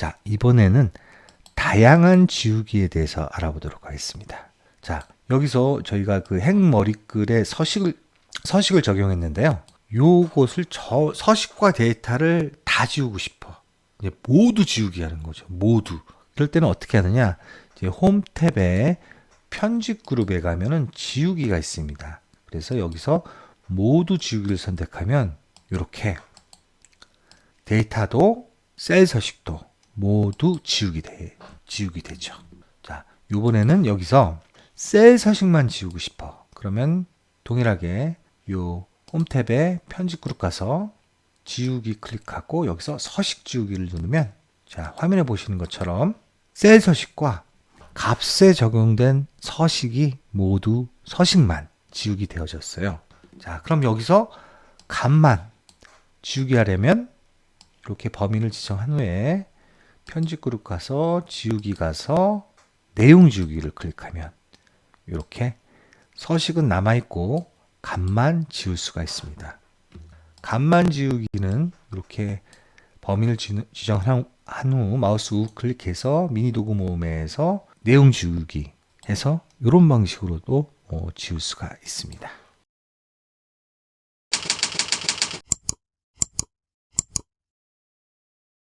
자, 이번에는 다양한 지우기에 대해서 알아보도록 하겠습니다. 자, 여기서 저희가 그 핵머리글에 서식을, 서식을 적용했는데요. 요것을 저 서식과 데이터를 다 지우고 싶어. 이제 모두 지우기 하는 거죠. 모두. 그럴 때는 어떻게 하느냐? 이제 홈 탭에 편집 그룹에 가면은 지우기가 있습니다. 그래서 여기서 모두 지우기를 선택하면 이렇게 데이터도 셀 서식도 모두 지우기 돼 지우기 되죠. 자, 이번에는 여기서 셀 서식만 지우고 싶어. 그러면 동일하게 요 홈 탭에 편집 그룹 가서 지우기 클릭하고 여기서 서식 지우기를 누르면 자, 화면에 보시는 것처럼 셀 서식과 값에 적용된 서식이 모두 서식만 지우기 되어졌어요. 자, 그럼 여기서 값만 지우기 하려면 이렇게 범위를 지정한 후에 편집 그룹 가서 지우기 가서 내용 지우기를 클릭하면 이렇게 서식은 남아 있고 값만 지울 수가 있습니다. 값만 지우기는 이렇게 지- 지정한 후 마우스 우 클릭해서 미니 도구 모음에서 내용 지우기 해서 이런 방식으로도 어, 지울 수가 있습니다.